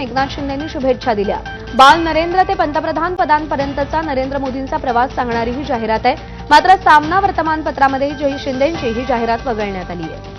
एकनाथ शिंदेंनी शुभेच्छा दिल्या. बाल नरेंद्र ते पंतप्रधान पदांपर्यंतचा नरेंद्र मोदींचा प्रवास सांगणारी ही जाहिरात आहे. मात्र सामना वर्तमानपत्रामध्ये जय शिंदेंची ही जाहिरात वगळण्यात आली आहे.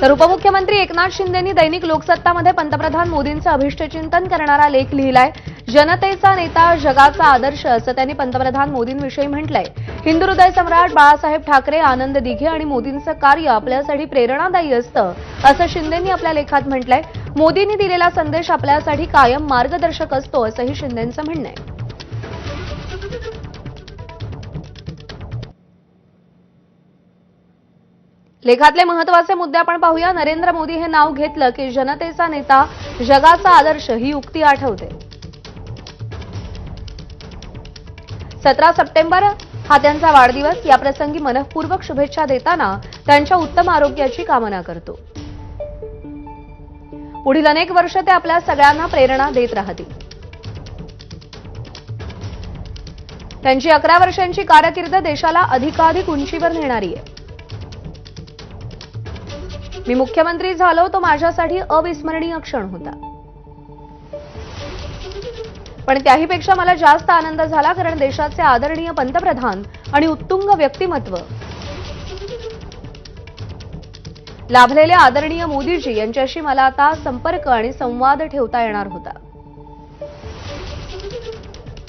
तर उपमुख्यमंत्री एकनाथ शिंदेंनी दैनिक लोकसत्तामध्ये पंतप्रधान मोदींचं अभिष्टचिंतन करणारा लेख लिहिलाय. जनतेचा नेता जगाचा आदर्श असं त्यांनी पंतप्रधान मोदींविषयी म्हटलंय. हिंदू हृदय सम्राट बाळासाहेब ठाकरे आनंद दिघे आणि मोदींचं कार्य आपल्यासाठी प्रेरणादायी असतं असं शिंदेंनी आपल्या लेखात म्हटलंय. मोदींनी दिलेला संदेश आपल्यासाठी कायम मार्गदर्शक असतो असंही शिंदेंचं म्हणणं आहे. लेखातले महत्त्वाचे मुद्दे आपण पाहूया. नरेंद्र मोदी हे नाव घेतलं की जनतेचा नेता जगाचा आदर्श ही उक्ती आठवते. सतरा सप्टेंबर हा त्यांचा वाढदिवस. या प्रसंगी मनःपूर्वक शुभेच्छा देताना त्यांच्या उत्तम आरोग्याची कामना करतो. पुढील अनेक वर्ष ते आपल्या सगळ्यांना प्रेरणा देत राहतील. त्यांची अकरा वर्षांची कारकीर्द देशाला अधिकाधिक उंचीवर नेणारी आहे. मी मुख्यमंत्री झालो तो माझ्यासाठी अविस्मरणीय क्षण होता. पण त्याहीपेक्षा मला जास्त आनंद झाला कारण देशाचे आदरणीय पंतप्रधान आणि उत्तुंग व्यक्तिमत्व. लाभलेले आदरणीय मोदीजी यांच्याशी मला आता संपर्क आणि संवाद ठेवता येणार होता.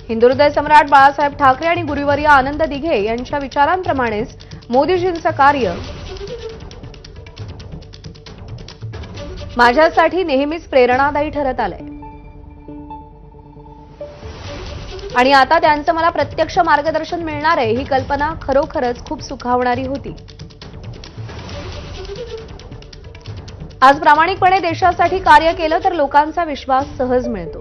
हिंदुहृदय सम्राट बाळासाहेब ठाकरे आणि गुरुवर्य आनंद दिघे यांच्या विचारांप्रमाणेच मोदीजींचं कार्य माझ्यासाठी नेहमीच प्रेरणादायी ठरत आलंय. आणि आता त्यांचं मला प्रत्यक्ष मार्गदर्शन मिळणार आहे. ही कल्पना खरोखरच खूप सुखावणारी होती. आज प्रामाणिकपणे देशासाठी कार्य केलं तर लोकांचा विश्वास सहज मिळतो.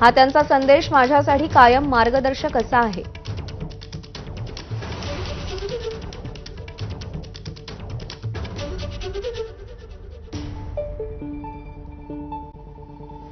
हा त्यांचा संदेश माझ्यासाठी कायम मार्गदर्शक असा आहे.